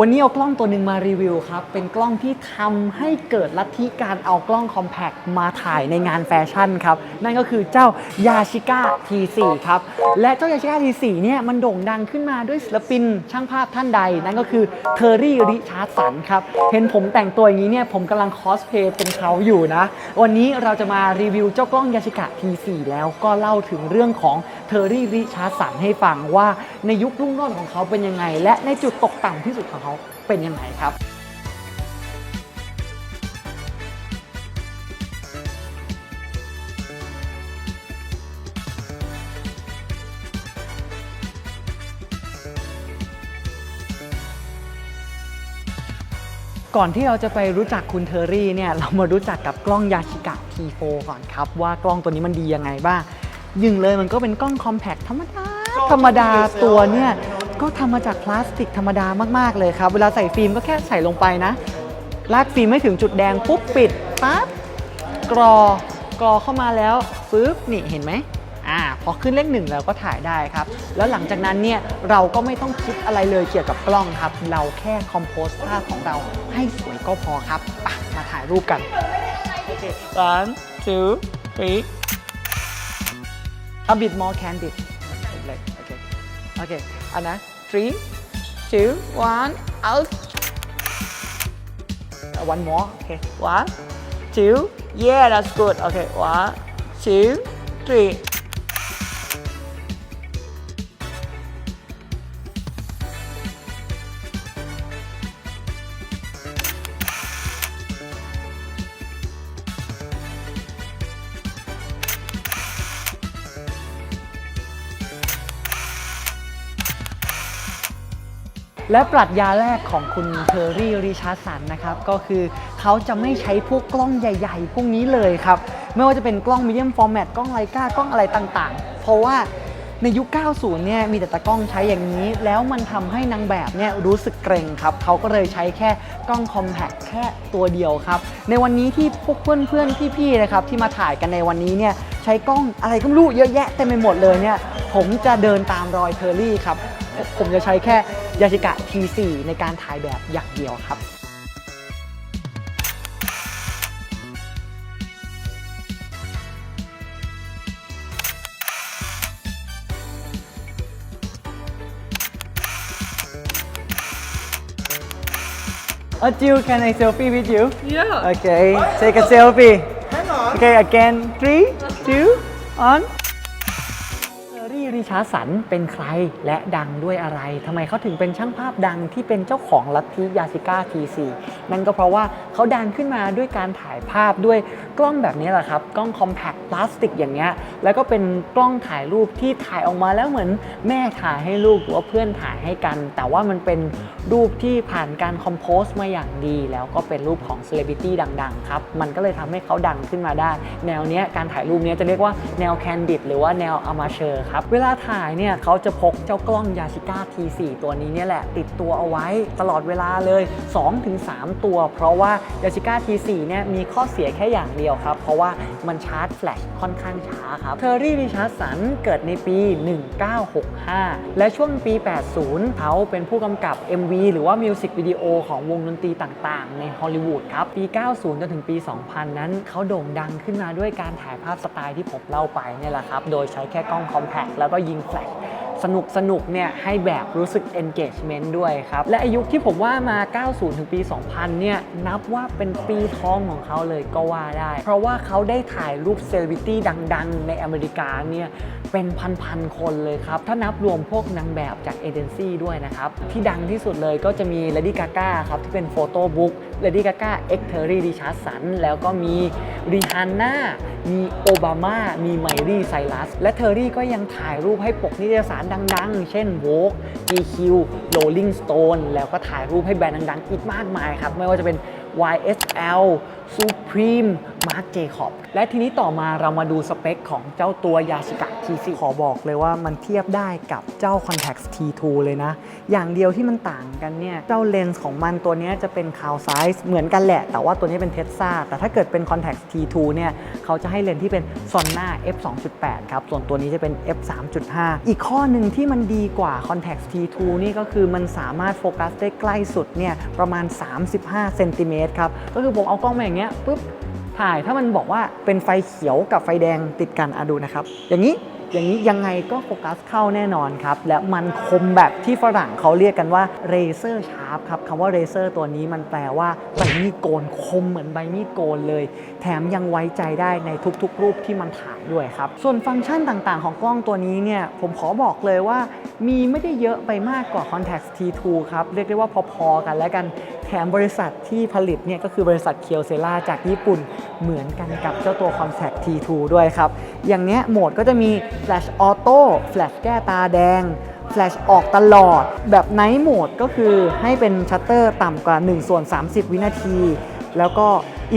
วันนี้เอากล้องตัวหนึ่งมารีวิวครับ เป็นกล้องที่ทำให้เกิดลัทธิการเอากล้องคอมแพคมาถ่ายในงานแฟชั่นครับ นั่นก็คือเจ้ายาชิก้า T4 ครับ และเจ้ายาชิก้า T4 เนี่ยมันโด่งดังขึ้นมาด้วยศิลปินช่างภาพท่านใด นั่นก็คือเทอร์รี่ริชาร์ดสันครับ เห็นผมแต่งตัวอย่างนี้เนี่ยผมกำลังคอสเพย์เป็นเขาอยู่นะ วันนี้เราจะมารีวิวเจ้ากล้องยาชิกะ T4 แล้วก็เล่าถึงเรื่องของ เทอร์รี่ริชาร์ดสันให้ฟังว่าในยุครุ่งโรจน์ของเขาเป็นยังไง และในจุดตกต่ำที่สุดของเขาเป็นยังไงครับก่อนที่เราจะไปรู้จักคุณเทอร์รี่เนี่ยเรามารู้จักกับกล้องยาชิกะ T4 ก่อนครับ ว่ากล้องตัวนี้มันดียังไงบ้าง ยึงเลยมันก็เป็นกล้องคอมแพคธรรมดาธรรมดาตัวเนี่ยก็ทำมาจากพลาสติกธรรมดามาก ๆ เลยครับ เวลาใส่ฟิล์มก็แค่ใส่ลงไปนะ ลากฟิล์มไม่ถึงจุดแดงปุ๊บปิดปั๊บกรอกรอเข้ามาแล้วปึ๊บนี่เห็นไหมอ่าพอขึ้นเลขหนึ่งเราก็ถ่ายได้ครับ แล้วหลังจากนั้นเนี่ยเราก็ไม่ต้องคิดอะไรเลยเกี่ยวกับกล้องครับ เราแค่คอมโพสภาพของเราให้สวยก็พอครับอะมาถ่ายรูปกันโอเค one two three a bit more candid เลยโอเค โอเคเอานะ three two one out Uh, one more okay one two yeah that's good okay one two three และปรัชญาแรกของคุณเทอร์รี่ริชาร์ดสันนะครับ ก็คือเขาจะไม่ใช้พวกกล้องใหญ่ๆ พวกนี้เลยครับ ไม่ว่าจะเป็นกล้องมีเดียมฟอร์แมตกล้องไลกากล้องอะไรต่างๆ เพราะว่าในยุค 90 เนี่ยมีแต่ตะกล้องใช้อย่างนี้ แล้วมันทำให้นางแบบเนี่ยรู้สึกเกรงครับ เขาก็เลยใช้แค่กล้องคอมแพคแค่ตัวเดียวครับ ในวันนี้ที่พวกเพื่อนๆพี่ๆนะครับที่มาถ่ายกันในวันนี้เนี่ยใช้กล้องอะไรก็ไม่รู้เยอะแยะเต็มไปหมดเลยเนี่ยผมจะเดินตามรอยเทอร์รี่ครับ ผมจะใช้แค่ยาชิกะ T4 ในการถ่ายแบบอย่างเดียวครับ Uh, Jill, can I selfie with you? Yeah. Okay, take a selfie. Okay, again, three, two, one. อรี่ริชาสันเป็นใครและดังด้วยอะไรทำไมเขาถึงเป็นช่างภาพดังที่เป็นเจ้าของลัทธิยาสิก้า T4 นั่นก็เพราะว่าเขาดังขึ้นมาด้วยการถ่ายภาพด้วยกล้องแบบนี้แหละครับ กล้องคอมแพคพลาสติกอย่างเงี้ยแล้วก็เป็นกล้องถ่ายรูปที่ถ่ายออกมาแล้วเหมือนแม่ถ่ายให้ลูกหรือว่าเพื่อนถ่ายให้กัน แต่ว่ามันเป็นรูปที่ผ่านการคอมโพสมาอย่างดี แล้วก็เป็นรูปของเซเลบริตี้ดังๆครับมันก็เลยทำให้เขาดังขึ้นมาได้ แนวเนี้ยการถ่ายรูปเนี้ยจะเรียกว่าแนวแคนดิดหรือว่าแนวอ m มาเชอร์ครับเวลาถ่ายเนี่ยเขาจะพกเจ้ากล้องยาชิก้า T4 ตัวนี้เนี่ยแหละ ติดตัวเอาไว้ตลอดเวลาเลย 2-3 ตัว เพราะว่ายาชิก้า T4 เนี่ยมีข้อเสียแค่อย่างเดียวครับ เพราะว่ามันชาร์จแฟลชค่อนข้างช้าครับเทอร์รี่ริชาร์ดสันเกิดในปี 1965 และช่วงปี 80 เขาเป็นผู้กำกับ MV หรือว่ามิวสิกวิดีโอของวงดนตรีต่างๆ ในฮอลลีวูดครับ ปี 90 จนถึงปี 2000 นั้นเขาโด่งดังขึ้นมาด้วยการถ่ายภาพสไตล์ที่ผมเล่าไปเนี่ยแหละครับ โดยใช้แค่กล้องคอมแพคแล้วก็ยิงแฟลก สนุกสนุกเนี่ยให้แบบรู้สึก engagement ด้วยครับ และอายุที่ผมว่ามา 90 ถึงปี 2000 เนี่ย นับว่าเป็นปีทองของเขาเลยก็ว่าได้ เพราะว่าเขาได้ถ่ายรูปเซเลบริตี้ดัง ๆ ในอเมริกาเนี่ยเป็นพัน ๆ คนเลยครับ ถ้านับรวมพวกนางแบบจากเอเจนซี่ด้วยนะครับ ที่ดังที่สุดเลยก็จะมี Lady Gaga ครับ ที่เป็นโฟโต้บุ๊ก Lady Gaga X Terry Richardson แล้วก็มีริฮ a น n ่ามีโอบามา มีไมรี่ไซรัส และเทอร์รี่ก็ยังถ่ายรูปให้ปกนิตยสารดังๆ เช่น Vogue GQ Rolling Stone แล้วก็ถ่ายรูปให้แบรนด์ดังๆ อีกมากมายครับ ไม่ว่าจะเป็น YSL Supreme มาร์ j เจคอบและทีนี้ต่อมาเรามาดูสเปคของเจ้าตัวยาชิกะ T4 ขอบอกเลยว่ามันเทียบได้กับเจ้า Contax T2 เลยนะ อย่างเดียวที่มันต่างกันเนี่ย เจ้าเลนส์ของมันตัวนี้จะเป็นคาวไซส์เหมือนกันแหละ แต่ว่าตัวนี้เป็นเทสซาแต่ถ้าเกิดเป็น Contax T2 เนี่ยเขาจะให้เลนส์ที่เป็นซอนนา f 2.8ครับ ส่วนตัวนี้จะเป็น f 3.5 อีกข้อหนึ่งที่มันดีกว่า Contax T2 นี่ก็คือมันสามารถโฟกัสได้ใกล้สุดเนี่ยประมาณ 35เซนติเมตรครับก็คือผมเอากล้องมาอย่างเงี้ยปุ๊บถ่ายถ้ามันบอกว่าเป็นไฟเขียวกับไฟแดงติดกันอะดูนะครับ อย่างนี้อย่างนี้ยังไงก็โฟกัสเข้าแน่นอนครับ และมันคมแบบที่ฝรั่งเขาเรียกกันว่าเรเซอร์ชาร์ปครับคำว่าเรเซอร์ตัวนี้มันแปลว่าใบมีดโกนคมเหมือนใบมีดโกนเลย แถมยังไว้ใจได้ในทุกๆ รูปที่มันถ่ายด้วยครับ ส่วนฟังก์ชันต่างๆ ของกล้องตัวนี้เนี่ย ผมขอบอกเลยว่า มีไม่ได้เยอะไปมากกว่า Contax T2 ครับ เรียกได้ว่าพอๆกันแล้วกัน แถมบริษัทที่ผลิตเนี่ยก็คือบริษัทเคียวเซล่าจากญี่ปุ่นเหมือนกันกับเจ้าตัว Contax T2 ด้วยครับ อย่างเนี้ยโหมดก็จะมี Flash Auto Flash แก้ตาแดง Flash ออกตลอด แบบ Night Mode ก็คือให้เป็นชัตเตอร์ต่ำกว่า1ส่วน30 วินาที แล้วก็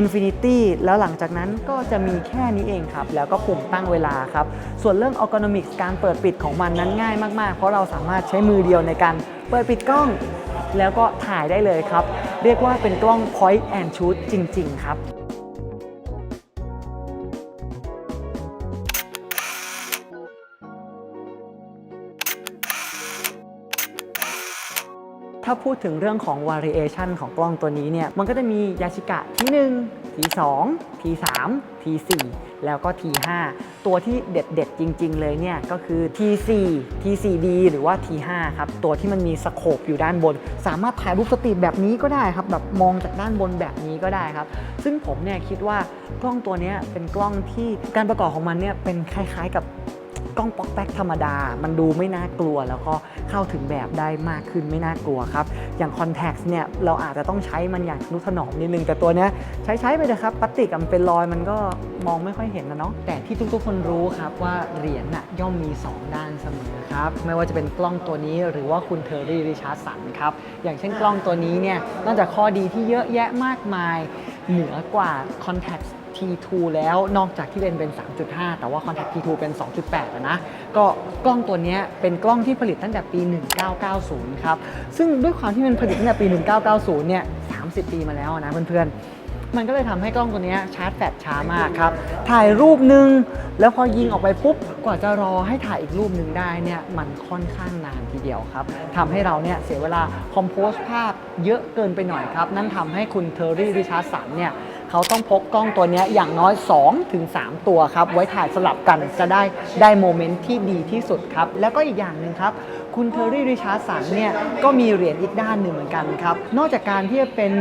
Infinity แล้วหลังจากนั้นก็จะมีแค่นี้เองครับ แล้วก็ปุ่มตั้งเวลาครับ ส่วนเรื่อง Ergonomics การเปิดปิดของมันนั้นง่ายมาก ๆ เพราะเราสามารถใช้มือเดียวในการเปิดปิดกล้อง แล้วก็ถ่ายได้เลยครับ เรียกว่าเป็นกล้อง point and shoot จริง ๆ ครับถ้าพูดถึงเรื่องของ variation ของกล้องตัวนี้เนี่ย มันก็จะมียาชิกะที่1ที2ที3ที4แล้วก็ที5 ตัวที่เด็ดๆ จริง ๆ เลยเนี่ยก็คือ T4 T4D หรือว่า T5 ครับ ตัวที่มันมีสโคปอยู่ด้านบน สามารถถ่ายรูปสตรีทแบบนี้ก็ได้ครับ แบบมองจากด้านบนแบบนี้ก็ได้ครับ ซึ่งผมเนี่ยคิดว่ากล้องตัวนี้เป็นกล้องที่การประกอบของมันเนี่ยเป็นคล้ายๆกับ กล้องป๊อกแป๊กธรรมดา มันดูไม่น่ากลัว แล้วก็เข้าถึงแบบได้มากขึ้นไม่น่ากลัวครับ อย่าง Contax เนี่ยเราอาจจะต้องใช้มันอย่างนุถนอมนิดนึง แต่ตัวเนี้ยใช้ใช้ไปเลยครับพลาสติกมันเป็นรอยมันก็มองไม่ค่อยเห็นนะเนาะแต่ที่ทุกๆ คนรู้ครับว่าเหรียญน่ะย่อมมี 2 ด้านเสมอครับไม่ว่าจะเป็นกล้องตัวนี้หรือว่าคุณเทอร์รี่ริชาร์สันครับอย่างเช่นกล้องตัวนี้เนี่ยนอกจากข้อดีที่เยอะแยะมากมายเหนือกว่า Contax T2 แล้วนอกจากที่เลนเป็น 3.5 แต่ว่า Contact T2 เป็น 2.8อะนะ ก็กล้องตัวนี้เป็นกล้องที่ผลิตตั้งแต่ปี 1990 ครับ ซึ่งด้วยความที่มันผลิตตั้งแต่ปี 1990 เนี่ย 30 ปีมาแล้วนะเพื่อนๆ มันก็เลยทำให้กล้องตัวนี้ชาร์จแบตช้ามากครับ ถ่ายรูปหนึ่งแล้วพอยิงออกไปปุ๊บ กว่าจะรอให้ถ่ายอีกรูปหนึ่งได้เนี่ยมันค่อนข้างนานทีเดียวครับทำให้เราเนี่ยเสียเวลาคอมโพสภาพเยอะเกินไปหน่อยครับ นั่นทำให้คุณเทอร์รี่ริชาร์ดสันเนี่ย เขาต้องพกกล้องตัวนี้อย่างน้อย2-3ถึง3ตัวครับ ไว้ถ่ายสลับกันจะได้ได้โมเมนต์ที่ดีที่สุดครับ แล้วก็อีกอย่างหนึ่งครับ คุณเทอร์รี่ริชาร์ดสันเนี่ยก็มีเหรียญอีกด้านหนึ่งเหมือนกันครับ นอกจากการที่จะเป็น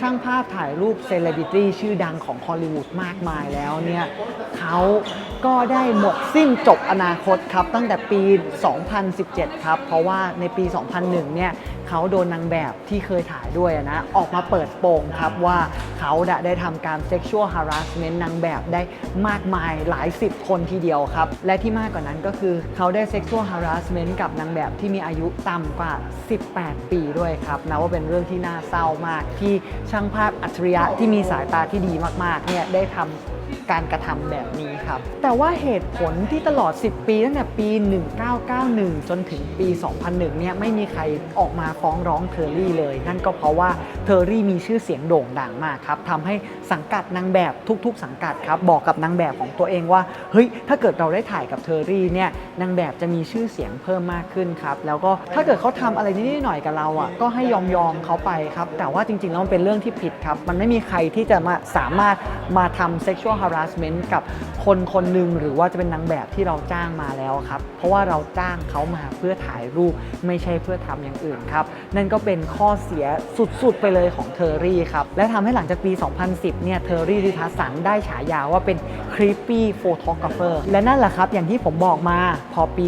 ช่างภาพถ่ายรูปเซเลบริตี้ชื่อดังของฮอลลีวูดมากมายแล้วเนี่ยเขาก็ได้หมดสิ้นจบอนาคตครับ ตั้งแต่ปี 2017 ครับ เพราะว่าในปี 2001 เนี่ยเขาโดนนางแบบที่เคยถ่ายด้วยนะ ออกมาเปิดโปงครับว่าเขาได้ได้ทำการ sexual harassment นางแบบได้มากมายหลายสิบคนทีเดียวครับ และที่มากกว่านั้นก็คือเขาได้ sexual harassment กับนางแบบที่มีอายุต่ำกว่า 18 ปีด้วยครับนะว่าเป็นเรื่องที่น่าเศร้ามากที่ช่างภาพอัจฉริยะที่มีสายตาที่ดีมากๆเนี่ยได้ทำ การกระทำแบบนี้ครับ แต่ว่าเหตุผลที่ตลอด 10 ปีตั้งแต่ปี 1991 จนถึงปี 2001 เนี่ยไม่มีใครออกมาฟ้องร้องเทอร์รี่เลย นั่นก็เพราะว่าเทอร์รี่มีชื่อเสียงโด่งดังมากครับทำให้สังกัดนางแบบทุก ๆ สังกัดครับบอกกับนางแบบของตัวเองว่าเฮ้ยถ้าเกิดเราได้ถ่ายกับเทอร์รี่เนี่ยนางแบบจะมีชื่อเสียงเพิ่มมากขึ้นครับแล้วก็ถ้าเกิดเขาทำอะไรนิดหน่อยกับเราอะก็ให้ยอมยอมเขาไปครับแต่ว่าจริงๆแล้วมันเป็นเรื่องที่ผิดครับมันไม่มีใครที่จะมาสามารถมาทำ sexual harassment กับคนคนหนึ่งหรือว่าจะเป็นนางแบบที่เราจ้างมาแล้วครับ เพราะว่าเราจ้างเขามาเพื่อถ่ายรูปไม่ใช่เพื่อทำอย่างอื่นครับนั่นก็เป็นข้อเสียสุดๆ ไปเลยของเทอร์รี่ครับและทำให้หลังจากปี 2010 เนี่ยเทอร์รี่ริทัสสันได้ฉายาว่าเป็น creepy photographer และนั่นแหละครับ อย่างที่ผมบอกมาพอปี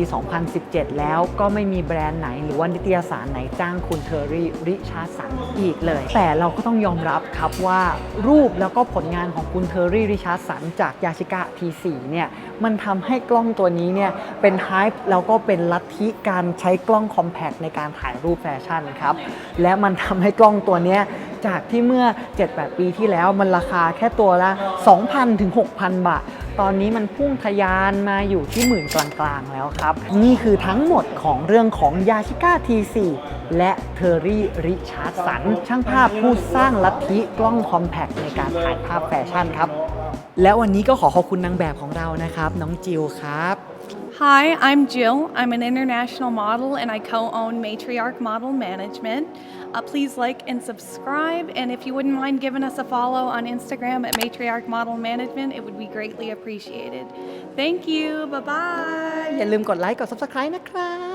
2017 แล้วก็ไม่มีแบรนด์ไหน หรือว่านิตยสารไหนจ้างคุณเทอร์รี่ริชาร์สันอีกเลย แต่เราก็ต้องยอมรับครับว่ารูปแล้วก็ผลงานของคุณเทอร์รี่ริชาร์ดสันจากยาชิกะ T4 เนี่ยมันทำให้กล้องตัวนี้เนี่ยเป็นไฮป์แล้วก็เป็นลัทธิการใช้กล้องคอมแพคในการถ่ายรูปแฟชั่นครับ และมันทำให้กล้องตัวนี้จากที่เมื่อ 7-8 ปีที่แล้วมันราคาแค่ตัวละ 2,000 ถึง 6,000 บาท ตอนนี้มันพุ่งทะยานมาอยู่ที่หมื่นกลางๆ แล้วครับ นี่คือทั้งหมดของเรื่องของยาชิก้า T4 และเทอร์รี่ริชาร์ดสัน ช่างภาพผู้สร้างลัทธิกล้องคอมแพคในการถ่ายภาพแฟชั่นครับ และวันนี้ก็ขอขอบคุณนางแบบของเรานะครับ น้องจิวครับ Hi, I'm Jill. I'm an international model and I co own Matriarch Model Management. Uh, please like and subscribe. And if you wouldn't mind giving us a follow on Instagram at Matriarch Model Management, it would be greatly appreciated. Thank you. Bye bye. อย่าลืมกดไลค์กด Subscribe นะครับ